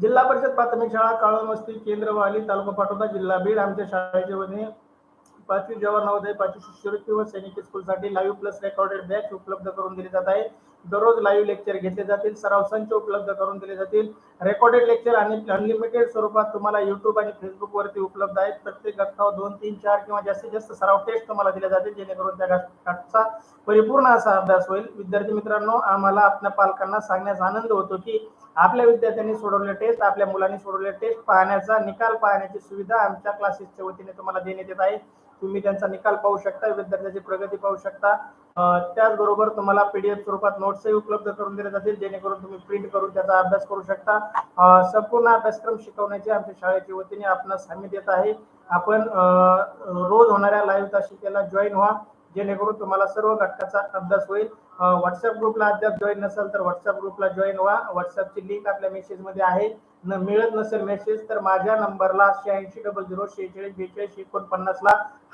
जिल्हा परिषद प्राथमिक शाळा काळमस्ती केंद्रवाली तालुका पाटोदा जिल्हा बीड आमच्या शाळेच्या वतीने पाचवी जवाहर नवोदय पाचवी शिष्यवृत्ती व सैनिक स्कूलसाठी लाईव्ह प्लस रेकॉर्डेड बॅच उपलब्ध करून दिली जात आहे. दररोज लाईव्ह लेक्चर घेतले जातील सराव संच उपलब्ध करून दिले जातील. रेकॉर्डेड लेक्चर आणि अनलिमिटेड स्वरूपात तुम्हाला युट्यूब आणि फेसबुक वरती उपलब्ध आहेत. प्रत्येक घटकावर दोन तीन चार किंवा जास्तीत जास्त सराव टेस्ट तुम्हाला दिले जातील जेणेकरून त्या घटकाचा परिपूर्ण असा अभ्यास होईल. विद्यार्थी मित्रांनो आम्हाला आपल्या पालकांना सांगण्याचा आनंद होतो की आपल्या विद्यार्थ्यांनी सोडवले टेस्ट आपल्या मुलांनी सोडवले टेस्ट पाहण्याचा निकाल पाहण्याची सुविधा आमच्या क्लासेसच्या वतीने तुम्हाला देण्यात येत आहे. तुम्ही त्यांचा निकाल पाहू शकता विद्यार्थ्याची प्रगती पाहू शकता. त्याचबरोबर तुम्हाला पीडीएफ स्वरूपात नोट्सही उपलब्ध करून दिले जातील जेणेकरून तुम्ही प्रिंट करून त्याचा अभ्यास करू शकता. संपूर्ण अभ्यासक्रम शिकवण्याची आमच्या शाळेच्या वतीने आपणास हमी देत आहे. आपण रोज होणाऱ्या लाईव्ह तासिकेला जॉईन व्हा जेणेकरून तुम्हाला सर्व घटकाचा अभ्यास होईल. व्हॉट्सअप ग्रुपला अद्याप जॉईन नसेल तर व्हॉट्सअप ग्रुपला जॉईन व्हा. व्हॉट्सअपची लिंक आपल्या मेसेजमध्ये आहे. न मिळत नसेल मेसेज तर माझ्या नंबरला शहाऐंशी डबल झिरो शेहेचाळीस बेचाळीस एकोणपन्नासला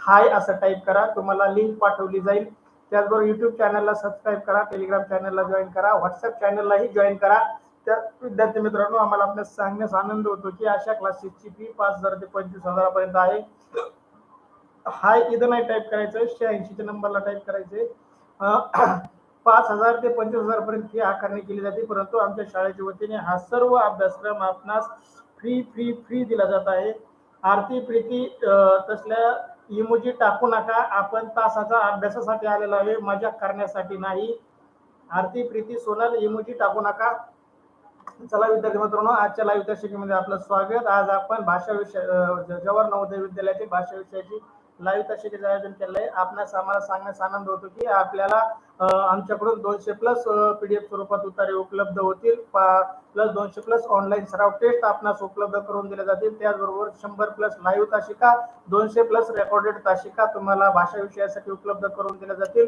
हाय असं टाईप करा. तुम्हाला लिंक पाठवली जाईल. त्याचबरोबर युट्यूब चॅनलला सबस्क्राईब करा टेलिग्राम चॅनलला जॉईन करा व्हॉट्सअप चॅनललाही जॉईन करा. त्या विद्यार्थी मित्रांनो आम्हाला आपल्या सांगण्यास आनंद होतो की अशा क्लासेसची फी पाच हजार ते पंचवीस हजारापर्यंत आहे. हाय इथं नाही टाईप करायचं शहाऐंशीच्या नंबरला टाईप करायचे पाच हजार ते पंचवीस हजार पर्यंत फी आकारणी केली जाते परंतु आमच्या शाळेच्या वतीने हा सर्व अभ्यासक्रम आपणास फ्री फ्री फ्री दिला जात आहे. आरती प्रीती तसल्या इमोजी टाकू नका. आपण तासाचा अभ्यासासाठी आलेला आहे. मजा करण्यासाठी नाही. आरती प्रीती सोनल इमोजी टाकू नका. चला विद्यार्थी मित्रांनो आजच्या लाईव्ह दर्शकीमध्ये आपलं स्वागत. आज आपण भाषा विषय जवाहर नवोदय विद्यालयाची भाषा विषयाची लाईव्ह दर्शकीचं आयोजन केलं आहे. आपणास आम्हाला सांगण्यास आनंद होतो की आपल्याला आमच्याकडून दोनशे प्लस पीडीएफ स्वरूपात उतारे उपलब्ध होतील. प्लस दोनशे प्लस ऑनलाईन सराव टेस्ट आपणास उपलब्ध करून दिले जातील. त्याचबरोबर शंभर प्लस लाईव्ह तासिका दोनशे प्लस रेकॉर्डेड तासिका तुम्हाला भाषा विषयासाठी उपलब्ध करून दिल्या जातील.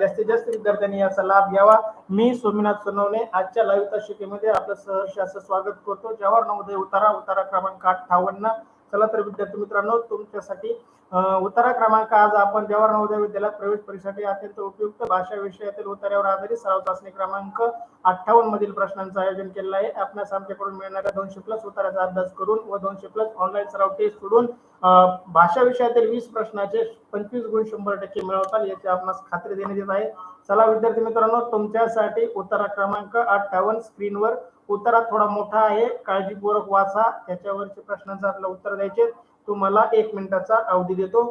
जास्तीत जास्त विद्यार्थ्यांनी याचा लाभ घ्यावा. मी सोमनाथ सोनवणे आजच्या लाईव्ह तासिकेमध्ये आपलं सहर्ष असं स्वागत करतो. जवाहर नवोदय उतारा उतारा क्रमांक अठ्ठावन्न चला तर विद्यार्थी मित्रांनो तुमच्यासाठी उतारा क्रमांक आज आपण जवाहर नवोदय विद्यालयात प्रवेश परीक्षेसाठी अत्यंत उपयुक्त भाषा विषयातील उतार्यावर आधारित सराव चाचणी क्रमांक अठ्ठावन्न मधील प्रश्नांचं आयोजन केलं आहे. आपणास आमच्याकडून मिळणाऱ्या दोनशे प्लस उताराचा अभ्यास करून व दोनशे प्लस ऑनलाईन सराव टेस्ट सोडून भाषा विषयातील वीस प्रश्नाचे पंचवीस गुण शंभर टक्के मिळवताल याची आपणास खात्री देण्यात येत आहे. चला विद्यार्थी मित्रांनो तुमच्यासाठी उतारा क्रमांक अठ्ठावन्न स्क्रीनवर उतारा थोडा मोठा आहे. काळजीपूर्वक वाचा. त्याच्यावरचे प्रश्नांचं आपल्याला उत्तर द्यायचे तुम्हाला एक मिनिटाचा अवधी देतो.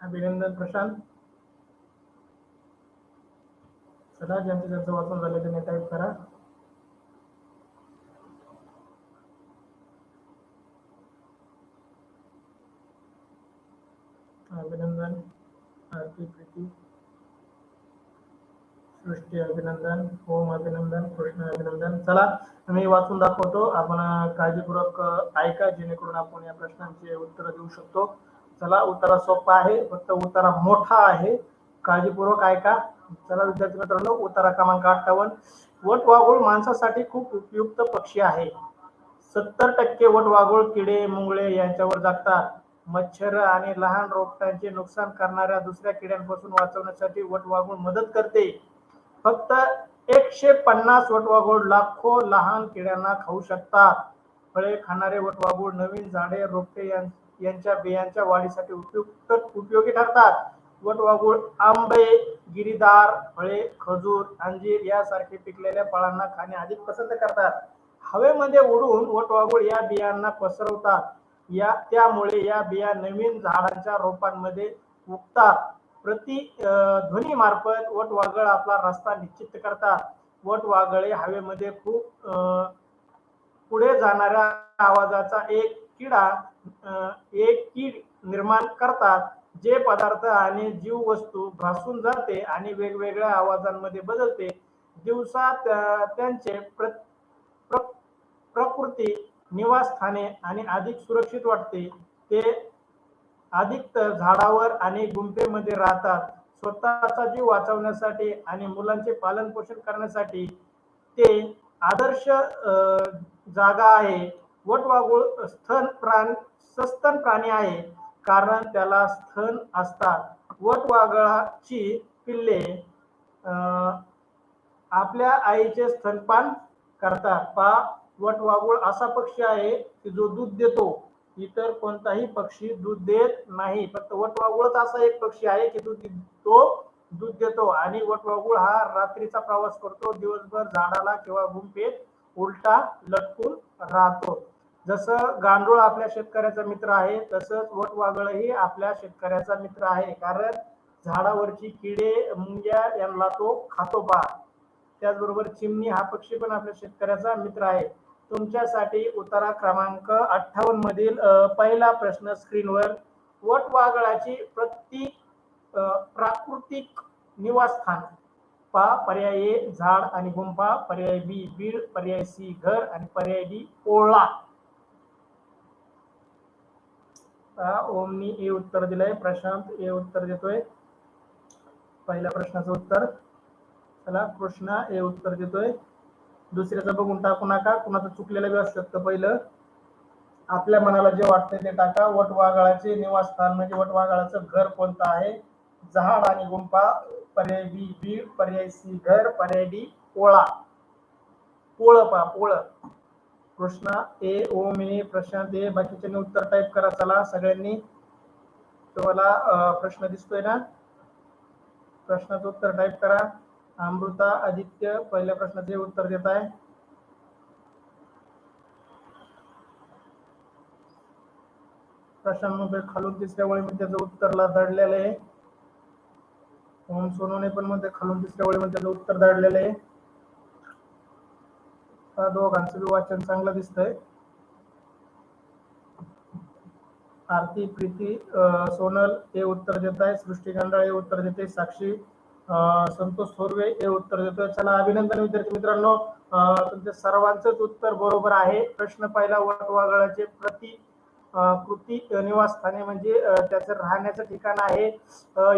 अभिनंदन प्रशांत. चला ज्यांचं ज्यांचं वाचन झालं त्यांनी टाईप करा. अभिनंदन आरती प्रीती. सृष्टी अभिनंदन ओम अभिनंदन कृष्ण अभिनंदन. चला मी वाचून दाखवतो. आपण काळजीपूर्वक ऐका जेणेकरून आपण या प्रश्नांचे उत्तर देऊ शकतो. चला उतारा सोपा आहे फक्त उतारा मोठा आहे. काळजीपूर्वक ऐका. चला विद्यार्थी मित्रांनो उतारा क्रमांक अठ्ठावन्न. वट वाघूळ माणसासाठी खूप उपयुक्त पक्षी आहे. सत्तर टक्के वटवाघूळ किडे मुंगळे यांच्यावर जागतात. मच्छर आणि लहान रोपट्यांचे नुकसान करणाऱ्या दुसऱ्या किड्यांपासून वाचवण्यासाठी वटवाघूळ मदत करते. फक्त एकशे पन्नास वटवाघूळ लाखो लहान किड्यांना खाऊ शकतात. फळे खाणारे वटवाघूळ नवीन झाडे रोपटे यां- यांच्या बियांच्या वाढीसाठी उपयुक्त उपयोगी ठरतात. वटवाघूळ आंबे गिरीदार फळे खजूर अंजीर यासारखे पिकलेल्या फळांना खाणे अधिक पसंत करतात. हवेमध्ये उडून वटवाघूळ या बियांना पसरवतात. या त्यामुळे या बिया नवीन झाडांच्या रोपांमध्ये उगतात. प्रति ध्वनी मार्फत वटवाघळ आपला रस्ता निश्चित करतात. वटवाघळे हवेमध्ये खूप पुढे जाणाऱ्या आवाजाचा एक किडा एक कीड निर्माण करतात जे पदार्थ आणि जीव वस्तू भासून जाते आणि वेगवेगळ्या आवाजांमध्ये बदलते. दिवसात त्यांचे प्र प्र- प्रकृती निवासस्थाने आणि अधिक सुरक्षित वाटते. ते अधिक झाडावर आणि गुंफेमध्ये राहतात. स्वतःचा जीव वाचवण्यासाठी आणि मुलांचे पालन पोषण करण्यासाठी ते आदर्श जागा आहे. वटवाघूळ स्थन प्राण सस्तन प्राणी आहे. कारण त्याला स्तन असतात. वटवाघळाची पिल्ले आपल्या आईचे स्तनपान करतात. पा वागुळ असा पक्षी आहे की जो दूध देतो. इतर कोणताही पक्षी दूध देत नाही. फक्त वटवाघूळच असा एक पक्षी आहे की दूध तो दूध देतो. आणि वटवाघूळ हा रात्रीचा प्रवास करतो. दिवसभर झाडाला किंवा गुंफेत उलटा लटकून राहतो. जसं गांडूळ आपल्या शेतकऱ्याचा मित्र आहे तसंच वटवाघळही आपल्या शेतकऱ्याचा मित्र आहे. कारण झाडावरची किडे मुंग्या यांना तो खातो पहा. त्याचबरोबर चिमणी हा पक्षी पण आपल्या शेतकऱ्याचा मित्र आहे. तुमच्यासाठी उतारा क्रमांक अठ्ठावन्न मधील पहिला प्रश्न स्क्रीनवर वटवागळाची प्रति प्राकृतिक निवासस्थान. पा पर्याय ए झाड आणि गुंफा पर्याय बी बीड पर्याय सी घर आणि पर्याय डी ओळा पहा, ओमनी ए उत्तर दिलंय. प्रशांत ए उत्तर देतोय. पहिल्या प्रश्नाचं उत्तर. चला कृष्णा ए उत्तर देतोय. दुसऱ्याचं बघून टाकू नका. कुणाचं चुकलेलं बी असू शकतं पहिलं. आपल्या मनाला जे वाटतंय ते टाका. वटवाघळाचे निवासस्थान म्हणजे वटवाघळाचं घर कोणतं आहे? झाड आणि गुंपा पर्याय बी बीड पर्याय सी घर पर्याय डी पोळा पोळ पा पोळ. कृष्णा ए ओम ए प्रशांत ए बाकीच्यांनी उत्तर टाईप करा. चला सगळ्यांनी तुम्हाला प्रश्न दिसतोय ना? प्रश्नाचं उत्तर टाईप करा. अमृता आदित्य पहिल्या प्रश्नाचे उत्तर देत आहे. प्रश्नांमध्ये खालून तिसऱ्या वळीमध्ये त्याचं उत्तरला दडलेलं आहे. ओम सोनवणे पण मध्ये खालून तिसऱ्या वळीमध्ये त्याचं उत्तर दडलेलं आहे. आता दोघांचं बी वाचन चांगलं दिसतंय. आरती प्रीती सोनल हे उत्तर देत आहे सृष्टी गांडाळ हे उत्तर देते. साक्षी संतोष थोरवे हे उत्तर देतोय. चला अभिनंदन विद्यार्थी मित्रांनो. तुमच्या सर्वांचंच उत्तर बरोबर आहे. प्रश्न पहिला वटवागळाचे प्रति कृती निवासस्थाने म्हणजे त्याचं राहण्याचं ठिकाण आहे.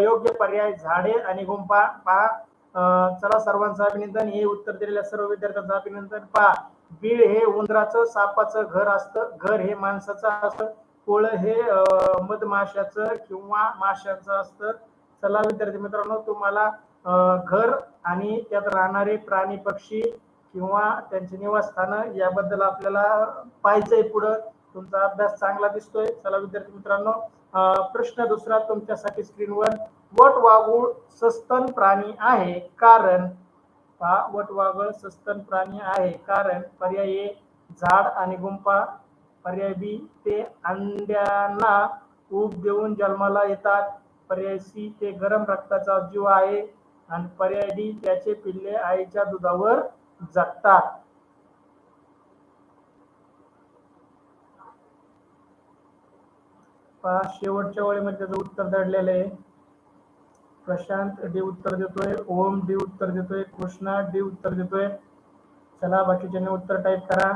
योग्य पर्याय झाडे आणि गुंपा पहा. चला सर्वांचं अभिनंदन. हे उत्तर दिलेल्या सर्व विद्यार्थ्यांचं अभिनंदन. पहा बीळ हे उंदराचं सापाचं घर असतं. घर हे माणसाचं असतं. कोळ हे मधमाशाचं किंवा माशाचं असतं. चला विद्यार्थी मित्रांनो तुम्हाला घर आणि त्यात राहणारे प्राणी पक्षी किंवा त्यांचे निवासस्थानं याबद्दल आपल्याला पाहायचंय पुढं. तुमचा अभ्यास चांगला दिसतोय. चला विद्यार्थी मित्रांनो प्रश्न दुसरा तुमच्यासाठी स्क्रीनवर वटवाघूळ सस्तन प्राणी आहे कारण पहा वटवाघळ सस्तन प्राणी आहे कारण पर्याय ए झाड आणि गुंफा पर्याय बी ते अंड्यांना ऊब देऊन जन्माला येतात. पर्याय सी ते गरम रक्ताचा जीव आहे. आणि पर्याय डी त्याचे पिल्ले आईच्या दुधावर जगतात. शेवटच्या वेळेमध्ये त्याचं उत्तर दडलेलं आहे. प्रशांत डी उत्तर देतोय ओम डी उत्तर देतोय कृष्णा डी उत्तर देतोय. चला बाकीच्यांनी उत्तर टाईप करा.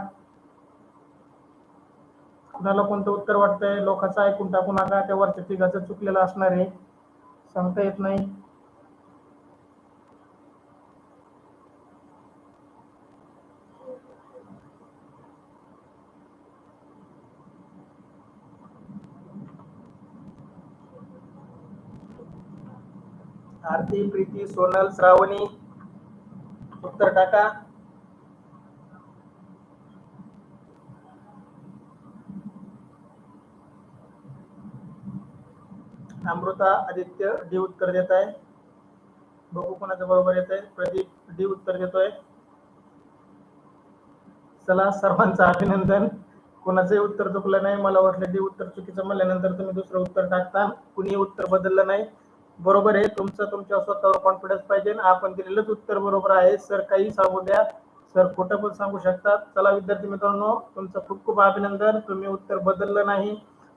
कुणाला कोणतं उत्तर वाटतंय लोकांचं ऐकून टाकू नका त्या वरच्या तिघाचं चुकलेलं असणार आहे. सांगता येत नाही. आरती प्रीती सोनल श्रावणी. उत्तर टाका. अमृता आदित्य डी उत्तर देत आहे. बघू कोणाचं बरोबर येत आहे प्रदीप डी उत्तर देतोय. चला सर्वांचं अभिनंदन. कोणाचंही उत्तर चुकलं नाही मला वाटलं डी उत्तर चुकीचं म्हणल्यानंतर तुम्ही दुसरं उत्तर टाकता. कुणी उत्तर बदललं नाही. बरोबर आहे. तुमचं तुमच्या स्वतःवर कॉन्फिडन्स पाहिजे. आपण दिलेलंच उत्तर बरोबर आहे. सर काही सांगू द्या. सर खोटं पण सांगू शकतात. चला विद्यार्थी मित्रांनो तुमचं खूप खूप अभिनंदन. तुम्ही उत्तर बदललं नाही.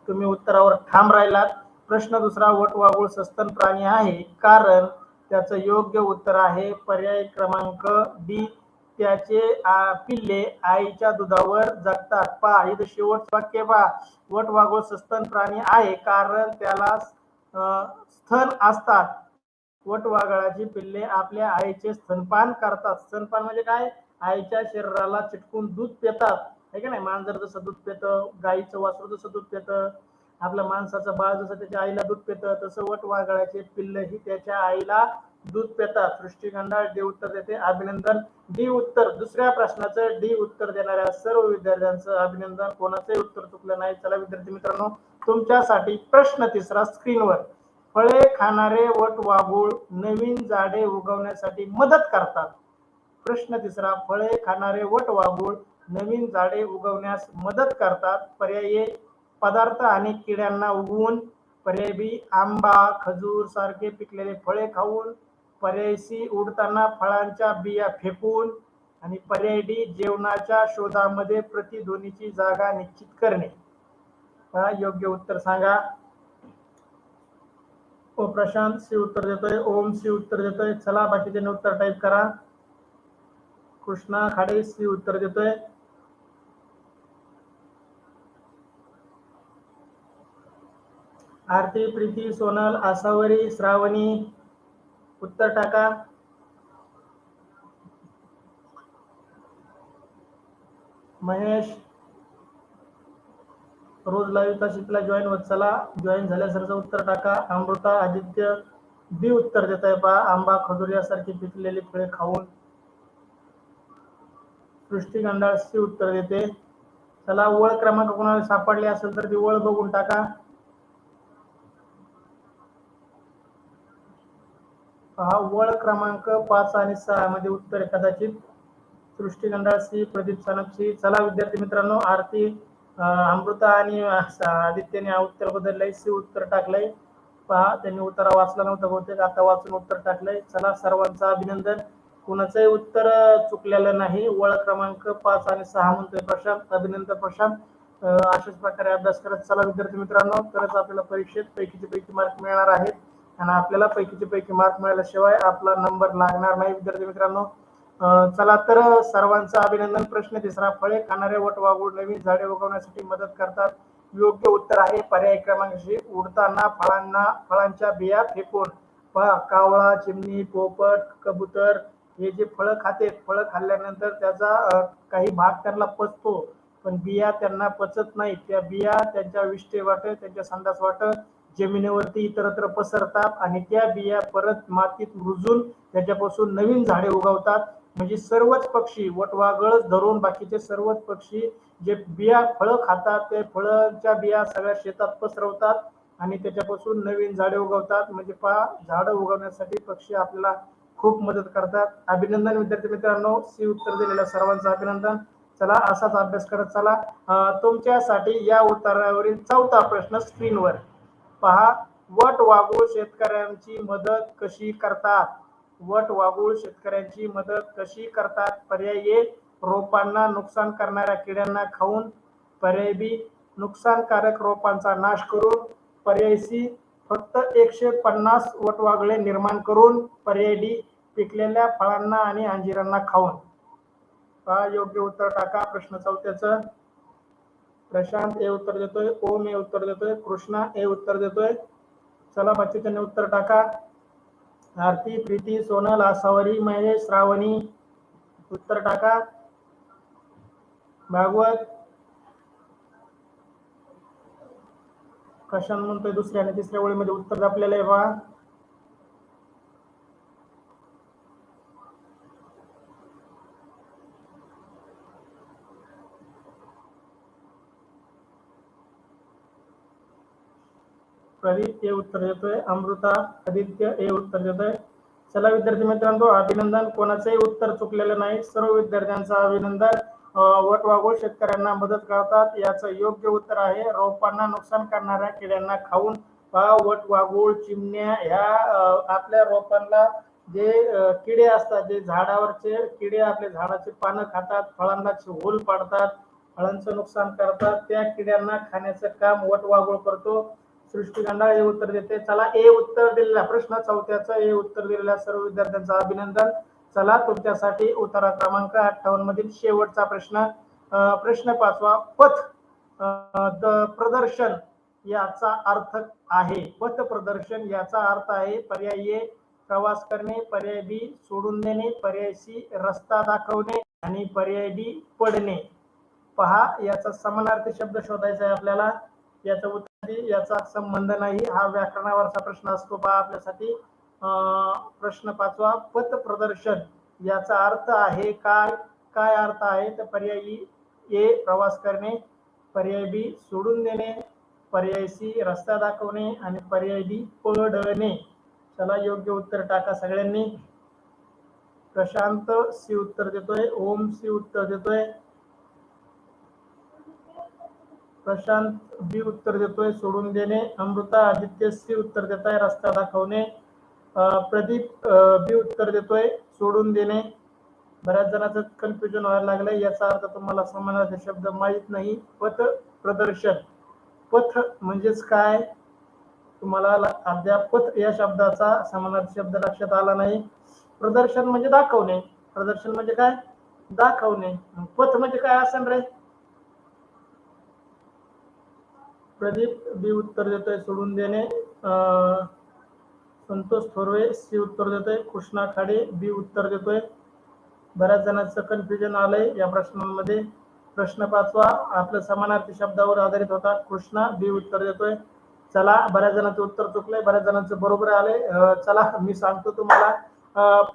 तुम्ही उत्तरावर ठाम राहिलात. प्रश्न दुसरा वटवागुळ सस्तन प्राणी आहे. कारण त्याचं योग्य उत्तर आहे पर्याय क्रमांक डी. त्याचे पिल्ले आईच्या दुधावर जगतात. पहा इथं शेवट वाक्य पहा वटवागुळ सस्तन प्राणी आहे. कारण त्याला अं, असतात. वटवागळाची पिल्ले आपल्या आईचे स्तनपान करतात. स्तनपान म्हणजे काय? आईच्या शरीराला चिटकून दूध पितात. आहे का नाही? मांजर जसं दूध पितं गाईचं वासरू जसं दूध पितं आपल्या माणसाचं बाळ जसं त्याच्या आईला दूध पितं तसं वटवागळाचे पिल्लही त्याच्या आईला दूध पितात सृष्टिखंडा डी उत्तर देते अभिनंदन. डी उत्तर दुसऱ्या प्रश्नाचं डी उत्तर देणाऱ्या सर्व विद्यार्थ्यांचं अभिनंदन. कोणाचंही उत्तर चुकलं नाही. चला विद्यार्थी मित्रांनो तुमच्यासाठी प्रश्न तिसरा स्क्रीनवर. फळे खाणारे वट वाघूळ नवीन झाडे उगवण्यासाठी मदत करतात. प्रश्न तिसरा फळे खाणारे वट वाघूळ नवीन झाडे उगवण्यास मदत करतात. पर्याय पदार्थ आणि किड्यांना उगवून पर्याय बी आंबा खजूर सारखे पिकलेले फळे खाऊन पर्यायी उडताना फळांच्या बिया फेकून आणि पर्यायी जेवणाच्या शोधामध्ये प्रतिध्वनीची जागा निश्चित करणे. योग्य उत्तर सांगा. ओ प्रशांत सी उत्तर देतोय. ओम सी उत्तर देतोय. चला बाकीचे उत्तर टाईप करा. कृष्णा खाडे सी उत्तर देतोय. आरती प्रीती सोनल आसावरी श्रावणी उत्तर टाका. महेश रोज लाईव्ह तासिकला जॉईन होत चला. जॉईन झाल्यासारखं उत्तर टाका. अमृता आदित्य बी उत्तर देत आहे पहा. आंबा खजूर यासारखी पिकलेली फळे खाऊन. सृष्टी गंडाळ सी उत्तर देते. चला ओळ क्रमांक कोणाला सापडले असेल तर ती ओळ बघून टाका. पहा वळ क्रमांक पाच आणि सहा मध्ये उत्तर कदाचित सृष्टी गंडाळसी प्रदीप सनपसी चला विद्यार्थी मित्रांनो आरती अमृता आणि आदित्यने आदित्यने उत्तर बदललंय. सी उत्तर टाकलंय. पहा त्यांनी उत्तर वाचलं नव्हतं बहुतेक आता वाचून उत्तर टाकलंय. चला सर्वांचं अभिनंदन. कुणाचंही उत्तर चुकलेलं नाही. वळ क्रमांक पाच आणि सहा म्हणतोय प्रशांत. अभिनंदन प्रशांत. अशाच प्रकारे अभ्यास करत चला विद्यार्थी मित्रांनो. तरच आपल्याला परीक्षेत पैकीचे पैकी मार्क मिळणार आहेत. आणि आपल्याला पैकीचे पैकी मार्क मिळाल्याशिवाय आपला नंबर लागणार नाही. विद्यार्थी मित्रांनो चला तर सर्वांचं अभिनंदन. प्रश्न तिसरा फळे खाणारे वट वटवागुळ नवीन झाडे उगवण्यासाठी मदत करतात. योग्य उत्तर आहे पर्याय क्रमांक उडताना फळांना फळांच्या बिया फेकून. पहा कावळा चिमणी पोपट कबूतर हे जे फळं खाते फळं खाल्ल्यानंतर त्याचा काही भाग त्यांना पचतो. पण बिया त्यांना पचत नाही त्या बिया त्यांच्या विष्टे वाटत त्यांच्या संडास वाटत जमिनीवरती इतरत्र पसरतात आणि त्या बिया परत मातीत रुजून त्याच्यापासून नवीन झाडे उगवतात. म्हणजे सर्वच पक्षी वटवागळच धरून बाकीचे सर्वच पक्षी जे बिया फळं खातात ते फळांच्या बिया सगळ्या शेतात पसरवतात आणि त्याच्यापासून नवीन झाडे उगवतात. म्हणजे पहा झाडं उगवण्यासाठी पक्षी आपल्याला खूप मदत करतात. अभिनंदन विद्यार्थी मित्रांनो. सी उत्तर दिलेल्या सर्वांचं अभिनंदन. चला असाच अभ्यास करत चला. तुमच्यासाठी या उत्तरावरील चौथा प्रश्न स्क्रीनवर. पहा वट वागूळ शेतकऱ्यांची मदत कशी करतात? वट वागूळ शेतकऱ्यांची मदत कशी करतात? पर्याय रोपांना नुकसान करणाऱ्या किड्यांना खाऊन पर्याय बी नुकसानकारक रोपांचा नाश करून पर्याय सी फक्त एकशे पन्नास वटवागळे निर्माण करून पर्याय डी पिकलेल्या फळांना आणि अंजिरांना खाऊन. पहा योग्य उत्तर टाका प्रश्न चौथ्याचं. प्रशांत ए उत्तर देतोय ओम ए उत्तर देतोय कृष्णा ए उत्तर देतोय. चला बाकीच्यांनी उत्तर टाका. आरती प्रीती सोनल आसावरी महेश श्रावणी उत्तर टाका. भागवत. कशान म्हणतोय दुसऱ्या आणि तिसऱ्या ओळीमध्ये उत्तर आपल्याला आहे पहा प्रदीप ते उत्तर देतोय. अमृता आदित्य हे उत्तर देतोय. चला विद्यार्थी मित्रांनो अभिनंदन. कोणाचंही उत्तर चुकलेलं नाही. सर्व विद्यार्थ्यांचं अभिनंदन. वट वटवाघूळ शेतकऱ्यांना मदत करतात. याचं योग्य उत्तर आहे. रोपांना नुकसान करणाऱ्या किड्यांना खाऊन वट वागूळ चिमण्या ह्या आपल्या रोपांना जे किडे असतात जे झाडावरचे किडे आपले झाडाची पानं खातात फळांना होल पाडतात फळांचं नुकसान करतात त्या किड्यांना खाण्याचं काम वट वटवाघूळ करतो. सृष्टी गंडाळ हे उत्तर देते. चला ए उत्तर दिलेला प्रश्न चौथ्याचं ए उत्तर दिलेल्या सर्व विद्यार्थ्यांचं अभिनंदन. चला तुमच्यासाठी उत्तरा क्रमांक अठ्ठावन्न मधील शेवटचा प्रश्न. प्रश्न पाचवा पथ द प्रदर्शन याचा अर्थ आहे. पथ प्रदर्शन याचा अर्थ आहे पर्याय ए प्रवास करणे पर्याय बी सोडून देणे पर्याय सी रस्ता दाखवणे आणि पर्याय डी पडणे. पहा याचा समानार्थी शब्द शोधायचा आहे आपल्याला. याचं उत्तर याचा संबंध नाही. हा व्याकरणावरचा प्रश्न असतो पहा आपल्यासाठी. प्रश्न पाचवा पथ प्रदर्शन याचा अर्थ आहे काय? काय अर्थ आहे? तर पर्यायी ए प्रवास करणे पर्याय बी सोडून देणे पर्याय सी रस्ता दाखवणे आणि पर्याय डी पडणे चला योग्य उत्तर टाका सगळ्यांनी. प्रशांत सी उत्तर देतोय. ओम सी उत्तर देतोय. प्रशांत बी उत्तर देतोय सोडून देणे. अमृता आदित्य सी उत्तर देत आहे रस्ता दाखवणे. प्रदीप बी उत्तर देतोय सोडून देणे. बऱ्याच जणांचं कन्फ्युजन व्हायला लागलंय. याचा अर्थ तुम्हाला समानार्थी शब्द माहीत नाही. पथ प्रदर्शन. पथ म्हणजेच काय? तुम्हाला अद्याप पथ या शब्दाचा समानार्थी शब्द लक्षात आला नाही. प्रदर्शन म्हणजे दाखवणे. प्रदर्शन म्हणजे काय? दाखवणे. पथ म्हणजे काय असेल रे? प्रदीप बी उत्तर देतोय सोडून देणे. संतोष थोरवे सी उत्तर देतोय कृष्णा खाडे बी उत्तर देतोय. बऱ्याच जणांचं कन्फ्युजन आलंय या प्रश्नांमध्ये. प्रश्न पाचवा आपल्या समानार्थी शब्दावर आधारित होता. कृष्णा बी उत्तर देतोय. चला बऱ्याच जणांचं उत्तर चुकलंय बऱ्याच जणांचं बरोबर आलंय. चला मी सांगतो तुम्हाला.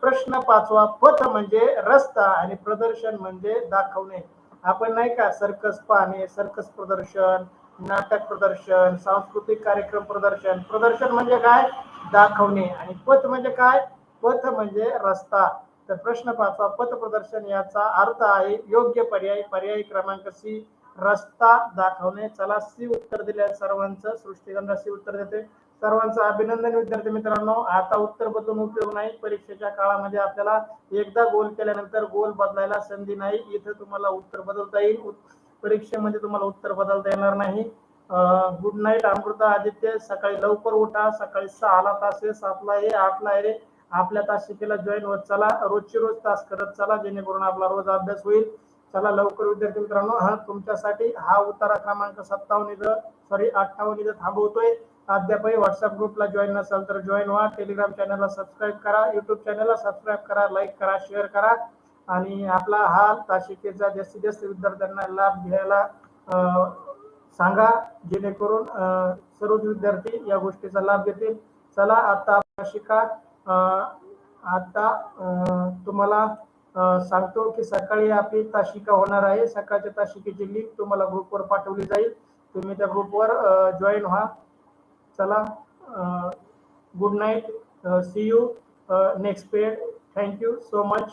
प्रश्न पाचवा पथ म्हणजे रस्ता आणि प्रदर्शन म्हणजे दाखवणे. आपण नाही का सर्कस पाहणे सर्कस प्रदर्शन नाटक प्रदर्शन सांस्कृतिक कार्यक्रम प्रदर्शन. प्रदर्शन म्हणजे काय? दाखवणे. आणि पथ म्हणजे काय? पथ म्हणजे रस्ता. तर प्रश्न पाचवा पथ प्रदर्शन याचा अर्थ आहे योग्य पर्याय पर्याय क्रमांक सी रस्ता दाखवणे. चला सी उत्तर दिले सर्वांचं. सृष्टीगंधा सी उत्तर देते. सर्वांचं अभिनंदन विद्यार्थी मित्रांनो. आता उत्तर बदलून उपयोग नाही. परीक्षेच्या काळामध्ये आपल्याला एकदा गोल केल्यानंतर गोल बदलायला संधी नाही. इथे तुम्हाला उत्तर बदलता येईल. परीक्षेमध्ये तुम्हाला उत्तर बदलता येणार नाही. गुड नाईट अमृता आदित्य सकाळी लवकर उठा सकाळी सहाला तास आहे सातला आहे आठला आहे. आपल्या तासिकेला जॉईन होत चला. रोजची रोज तास करत चला जेणेकरून आपला रोज अभ्यास होईल. चला लवकर विद्यार्थी मित्रांनो हा तुमच्यासाठी हा उतारा क्रमांक सत्तावन्न इथं सॉरी अठ्ठावन्न इथं थांबवतोय. अद्यापही व्हॉट्सअप ग्रुपला जॉईन नसाल तर जॉईन व्हा. टेलिग्राम चॅनलला सबस्क्राईब करा. युट्यूब चॅनलला सबस्क्राईब करा. लाईक करा शेअर करा. आणि आपला हा तासिकेचा जास्तीत जास्त विद्यार्थ्यांना लाभ घ्यायला सांगा जेणेकरून सर्व विद्यार्थी या गोष्टीचा लाभ घेतील. चला आता शिका. आता तुम्हाला सांगतो की सकाळी आपली ताशिका होणार आहे. सकाळच्या ताशिकेची लिंक तुम्हाला ग्रुपवर पाठवली जाईल. तुम्ही त्या ग्रुपवर जॉईन व्हा. चला good night see you next paid thank you so much